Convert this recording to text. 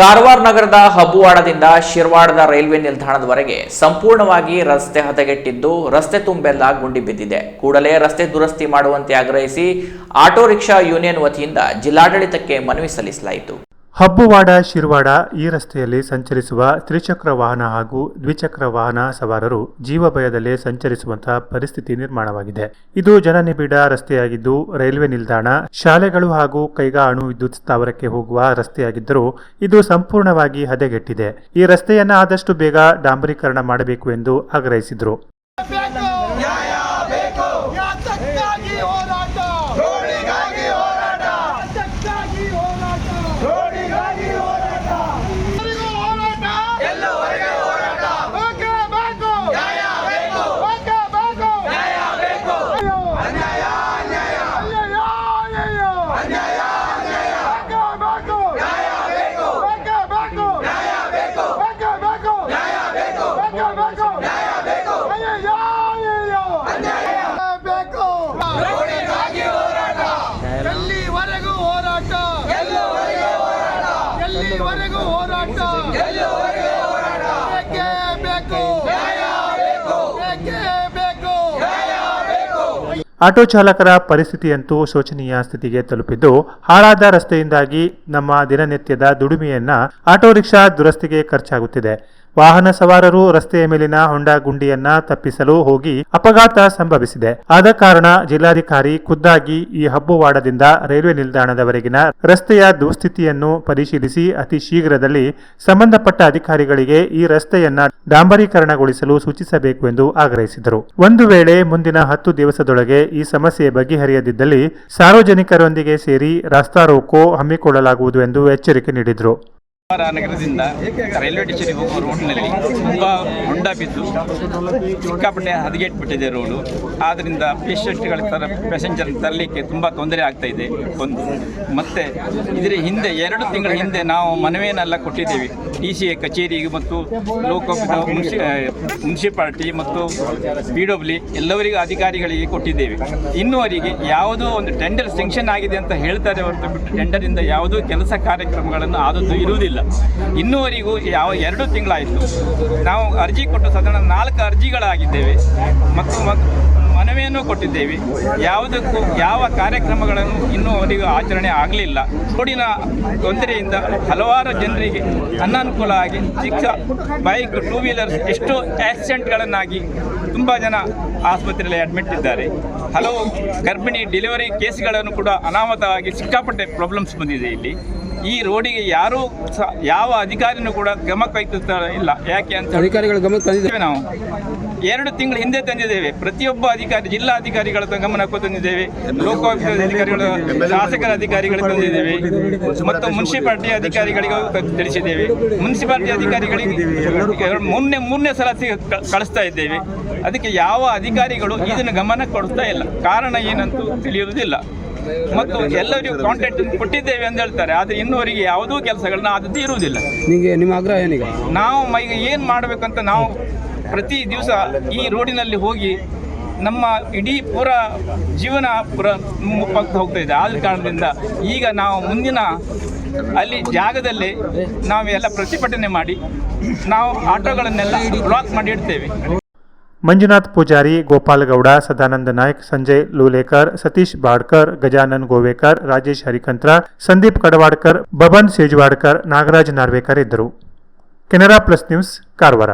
ಕಾರವಾರ ನಗರದ ಹಬ್ಬುವಾಡದಿಂದ ಶಿರ್ವಾಡದ ರೈಲ್ವೆ ನಿಲ್ದಾಣದವರೆಗೆ ಸಂಪೂರ್ಣವಾಗಿ ರಸ್ತೆ ಹದಗೆಟ್ಟಿದ್ದು ರಸ್ತೆ ತುಂಬೆಲ್ಲ ಗುಂಡಿ ಬಿದ್ದಿದೆ. ಕೂಡಲೇ ರಸ್ತೆ ದುರಸ್ತಿ ಮಾಡುವಂತೆ ಆಗ್ರಹಿಸಿ ಆಟೋ ರಿಕ್ಷಾ ಯೂನಿಯನ್ ವತಿಯಿಂದ ಜಿಲ್ಲಾಡಳಿತಕ್ಕೆ ಮನವಿ ಸಲ್ಲಿಸಲಾಯಿತು. ಹಬ್ಬುವಾಡ, ಶಿರ್ವಾಡ ಈ ರಸ್ತೆಯಲ್ಲಿ ಸಂಚರಿಸುವ ತ್ರಿಚಕ್ರ ವಾಹನ ಹಾಗೂ ದ್ವಿಚಕ್ರ ವಾಹನ ಸವಾರರು ಜೀವ ಭಯದಲ್ಲೇ ಸಂಚರಿಸುವಂತಹ ಪರಿಸ್ಥಿತಿ ನಿರ್ಮಾಣವಾಗಿದೆ. ಇದು ಜನನಿಬಿಡ ರಸ್ತೆಯಾಗಿದ್ದು, ರೈಲ್ವೆ ನಿಲ್ದಾಣ, ಶಾಲೆಗಳು ಹಾಗೂ ಕೈಗಾ ಅಣು ವಿದ್ಯುತ್ ಸ್ಥಾವರಕ್ಕೆ ಹೋಗುವ ರಸ್ತೆಯಾಗಿದ್ದರೂ ಇದು ಸಂಪೂರ್ಣವಾಗಿ ಹದಗೆಟ್ಟಿದೆ. ಈ ರಸ್ತೆಯನ್ನು ಆದಷ್ಟು ಬೇಗ ಡಾಂಬರೀಕರಣ ಮಾಡಬೇಕು ಎಂದು ಆಗ್ರಹಿಸಿದರು ಬೇಕು ನ್ಯಾಯ ಬೇಕು ಯಾತಕ್ಕಾಗಿ ಹೋರಾಟ ರೋಡಿಗಾಗಿ ಹೋರಾಟ ಯಾತಕ್ಕಾಗಿ ಹೋರಾಟ ರೋಡಿಗಾಗಿ ಹೋರಾಟ ಎಲ್ಲರಿಗೂ ಹೋರಾಟ ಎಲ್ಲವರೆಗೆ ಹೋರಾಟ ಬೇಕೇ ಬೇಕು ನ್ಯಾಯ ಬೇಕು ಬೇಕೇ ಬೇಕು ನ್ಯಾಯ ಬೇಕು ಅನ್ಯಾಯ ಅನ್ಯಾಯ ಅಯ್ಯಯ್ಯೋ ಅಯ್ಯಯ್ಯೋ ಅನ್ಯಾಯ ಅನ್ಯಾಯ ಬೇಕೇ ಬೇಕು ನ್ಯಾಯ ಬೇಕು ಬೇಕೇ ಬೇಕು ನ್ಯಾಯ ಬೇಕು ಬೇಕೇ ಬೇಕು ನ್ಯಾಯ ಬೇಕು ಬೇಕೇ ಬೇಕು ನ್ಯಾಯ ಬೇಕು ಅಯ್ಯಯ್ಯೋ ಅಯ್ಯಯ್ಯೋ ಅನ್ಯಾಯ ಬೇಕು ರೋಡಿಗಾಗಿ ಹೋರಾಟ ಎಲ್ಲಿವರೆಗೂ ಹೋರಾಟ ಎಲ್ಲವರೆಗೂ ಹೋರಾಟ ಎಲ್ಲಿವರೆಗೂ ಹೋರಾಟ ಎಲ್ಲವರೆಗೂ ಹೋರಾಟ ಬೇಕೇ ಬೇಕು ನ್ಯಾಯ ಬೇಕು ಬೇಕೇ ಬೇಕು ನ್ಯಾಯ ಬೇಕು ಆಟೋ ಚಾಲಕರ ಪರಿಸ್ಥಿತಿಯಂತೂ ಶೋಚನೀಯ ಸ್ಥಿತಿಗೆ ತಲುಪಿದ್ದು, ಹಾಳಾದ ರಸ್ತೆಯಿಂದಾಗಿ ನಮ್ಮ ದಿನನಿತ್ಯದ ದುಡಿಮೆಯನ್ನ ಆಟೋ ರಿಕ್ಷಾ ದುರಸ್ತಿಗೆ ಖರ್ಚಾಗುತ್ತಿದೆ. ವಾಹನ ಸವಾರರು ರಸ್ತೆಯ ಮೇಲಿನ ಹೊಂಡ ಗುಂಡಿಯನ್ನ ತಪ್ಪಿಸಲು ಹೋಗಿ ಅಪಘಾತ ಸಂಭವಿಸಿದೆ. ಆದ ಕಾರಣ ಜಿಲ್ಲಾಧಿಕಾರಿ ಖುದ್ದಾಗಿ ಈ ಹಬ್ಬುವಾಡದಿಂದ ರೈಲ್ವೆ ನಿಲ್ದಾಣದವರೆಗಿನ ರಸ್ತೆಯ ದುಸ್ಥಿತಿಯನ್ನು ಪರಿಶೀಲಿಸಿ ಅತಿ ಶೀಘ್ರದಲ್ಲಿ ಸಂಬಂಧಪಟ್ಟ ಅಧಿಕಾರಿಗಳಿಗೆ ಈ ರಸ್ತೆಯನ್ನ ಡಾಂಬರೀಕರಣಗೊಳಿಸಲು ಸೂಚಿಸಬೇಕು ಎಂದು ಆಗ್ರಹಿಸಿದರು. ಒಂದು ವೇಳೆ ಮುಂದಿನ ಹತ್ತು ದಿವಸದೊಳಗೆ ಈ ಸಮಸ್ಯೆ ಬಗೆಹರಿಯದಿದ್ದಲ್ಲಿ ಸಾರ್ವಜನಿಕರೊಂದಿಗೆ ಸೇರಿ ರಾಸ್ತಾ ರೋಕೋ ಹಮ್ಮಿಕೊಳ್ಳಲಾಗುವುದು ಎಂದು ಎಚ್ಚರಿಕೆ ನೀಡಿದರು. ನಗರದಿಂದ ರೈಲ್ವೆ ಸ್ಟೇಷನ್ಗೆ ಹೋಗುವ ರೋಡ್ನಲ್ಲಿ ತುಂಬ ಹೊಂಡ ಬಿದ್ದು ಸಿಕ್ಕಾಪಟ್ಟೆ ಹದಗೆಟ್ಬಿಟ್ಟಿದೆ ರೋಡು. ಆದ್ದರಿಂದ ಪೇಷಂಟ್ಗಳ ತರ ಪ್ಯಾಸೆಂಜರ್ ತರಲಿಕ್ಕೆ ತುಂಬ ತೊಂದರೆ ಆಗ್ತಾ ಇದೆ ಒಂದು. ಮತ್ತು ಇದರ ಹಿಂದೆ ಎರಡು ತಿಂಗಳ ಹಿಂದೆ ನಾವು ಮನವಿಯನ್ನೆಲ್ಲ ಕೊಟ್ಟಿದ್ದೇವೆ. ಡಿ ಸಿ ಎ ಕಚೇರಿಗೆ ಮತ್ತು ಲೋಕೋಪಯೋಗ ಮುನ್ಸಿ ಮುನ್ಸಿಪಾಲ್ಟಿ ಮತ್ತು ಪಿ ಡಬ್ಲ್ಯೂ ಎಲ್ಲರಿಗೂ ಅಧಿಕಾರಿಗಳಿಗೆ ಕೊಟ್ಟಿದ್ದೇವೆ. ಇನ್ನುವರಿಗೆ ಯಾವುದೋ ಒಂದು ಟೆಂಡರ್ ಸೆಂಕ್ಷನ್ ಆಗಿದೆ ಅಂತ ಹೇಳ್ತಾರೆ ಹೊರತು ಬಿಟ್ಟು ಟೆಂಡರಿಂದ ಯಾವುದೂ ಕೆಲಸ ಕಾರ್ಯಕ್ರಮಗಳನ್ನು ಆದದ್ದು ಇರುವುದಿಲ್ಲ. ಇನ್ನುವರೆಗೂ ಯಾವ ಎರಡು ತಿಂಗಳಾಯಿತು. ನಾವು ಅರ್ಜಿ ಕೊಟ್ಟು ಸಾಧಾರಣ ನಾಲ್ಕು ಅರ್ಜಿಗಳಾಗಿದ್ದೇವೆ. ಮತ್ತು ಮನವಿಯನ್ನು ಕೊಟ್ಟಿದ್ದೇವೆ. ಯಾವುದಕ್ಕೂ ಯಾವ ಕಾರ್ಯಕ್ರಮಗಳನ್ನು ಇನ್ನೂ ಇನ್ನೂವರೆಗೂ ಆಚರಣೆ ಆಗಲಿಲ್ಲ. ರೋಡಿನ ತೊಂದರೆಯಿಂದ ಹಲವಾರು ಜನರಿಗೆ ಅನಾನುಕೂಲ ಆಗಿ ಚಿಕ್ಕ ಬೈಕ್, ಟೂ ವೀಲರ್ಸ್ ಎಷ್ಟೋ ಆಕ್ಸಿಡೆಂಟ್ಗಳನ್ನಾಗಿ ತುಂಬ ಜನ ಆಸ್ಪತ್ರೆಯಲ್ಲಿ ಅಡ್ಮಿಟ್ ಇದ್ದಾರೆ. ಹಲವು ಗರ್ಭಿಣಿ ಡೆಲಿವರಿ ಕೇಸ್ಗಳನ್ನು ಕೂಡ ಅನಾಹುತವಾಗಿ ಸಿಕ್ಕಾಪಟ್ಟೆ ಪ್ರಾಬ್ಲಮ್ಸ್ ಬಂದಿದೆ ಇಲ್ಲಿ. ಈ ರೋಡಿಗೆ ಯಾರೂ ಯಾವ ಅಧಿಕಾರಿನೂ ಕೂಡ ಗಮನ ಕೈಗೊಳ್ತಾ ಇಲ್ಲ. ಯಾಕೆ ಅಂತ ಅಧಿಕಾರಿಗಳ ಗಮನ ತಂದಿದೆ ತಂದಿದ್ದೇವೆ ನಾವು ಎರಡು ತಿಂಗಳ ಹಿಂದೆ ತಂದಿದ್ದೇವೆ. ಪ್ರತಿಯೊಬ್ಬ ಅಧಿಕಾರಿ ಜಿಲ್ಲಾ ಅಧಿಕಾರಿಗಳ ಗಮನಕ್ಕೂ ತಂದಿದ್ದೇವೆ. ಲೋಕಾಯುಕ್ತ ಅಧಿಕಾರಿಗಳ ಶಾಸಕರ ಅಧಿಕಾರಿಗಳು ತಂದಿದ್ದೇವೆ. ಮತ್ತು ಮುನ್ಸಿಪಾಲ್ಟಿ ಅಧಿಕಾರಿಗಳಿಗೂ ತಿಳಿಸಿದ್ದೇವೆ. ಮುನ್ಸಿಪಾಲ್ಟಿ ಅಧಿಕಾರಿಗಳಿಗೆ ಮೊನ್ನೆ ಮೂರನೇ ಮೂರನೇ ಸಲ ಕಳಿಸ್ತಾ ಇದ್ದೇವೆ. ಅದಕ್ಕೆ ಯಾವ ಅಧಿಕಾರಿಗಳು ಇದನ್ನು ಗಮನ ಕೊಡ್ತಾ ಇಲ್ಲ. ಕಾರಣ ಏನಂತೂ ತಿಳಿಯುವುದಿಲ್ಲ. ಮತ್ತು ಎಲ್ಲರಿಗೂ ಕಾಂಟ್ಯಾಕ್ಟ್ ಕೊಟ್ಟಿದ್ದೇವೆ ಅಂತ ಹೇಳ್ತಾರೆ. ಆದರೆ ಇನ್ನುವರೆಗೆ ಯಾವುದೂ ಕೆಲಸಗಳನ್ನ ಅದು ಇರುವುದಿಲ್ಲ. ನಿಮಗೆ ನಿಮ್ಮ ಆಗ್ರಹ ಏನೀಗ ನಾವು ಈಗ ಏನು ಮಾಡಬೇಕಂತ ನಾವು ಪ್ರತಿ ದಿವಸ ಈ ರೋಡಿನಲ್ಲಿ ಹೋಗಿ ನಮ್ಮ ಇಡೀ ಪೂರ ಜೀವನ ಪುರ ಮುಪ್ಪಾಗ್ತಾ ಹೋಗ್ತಾ ಇದೆ. ಆದ ಕಾರಣದಿಂದ ಈಗ ನಾವು ಮುಂದಿನ ಅಲ್ಲಿ ಜಾಗದಲ್ಲಿ ನಾವು ಎಲ್ಲ ಪ್ರತಿಭಟನೆ ಮಾಡಿ ನಾವು ಆಟೋಗಳನ್ನೆಲ್ಲ ಬ್ಲಾಕ್ ಮಾಡಿ ಇಡ್ತೇವೆ. ಮಂಜುನಾಥ್ ಪೂಜಾರಿ ಗೋಪಾಲ್ ಗೌಡ ಸದಾನಂದ ನಾಯ್ಕ್ ಸಂಜಯ್ ಲೂಲೇಕರ್ ಸತೀಶ್ ಬಾಡ್ಕರ್ ಗಜಾನನ್ ಗೋವೇಕರ್ ರಾಜೇಶ್ ಹರಿಕಂತ್ರ ಸಂದೀಪ್ ಕಡವಾಡ್ಕರ್ ಬಬನ್ ಸೇಜ್ವಾಡ್ಕರ್ ನಾಗರಾಜ್ ನಾರ್ವೇಕರ್ ಇದ್ದರು ಕೆನರಾ ಪ್ಲಸ್ ನ್ಯೂಸ್ ಕಾರವಾರ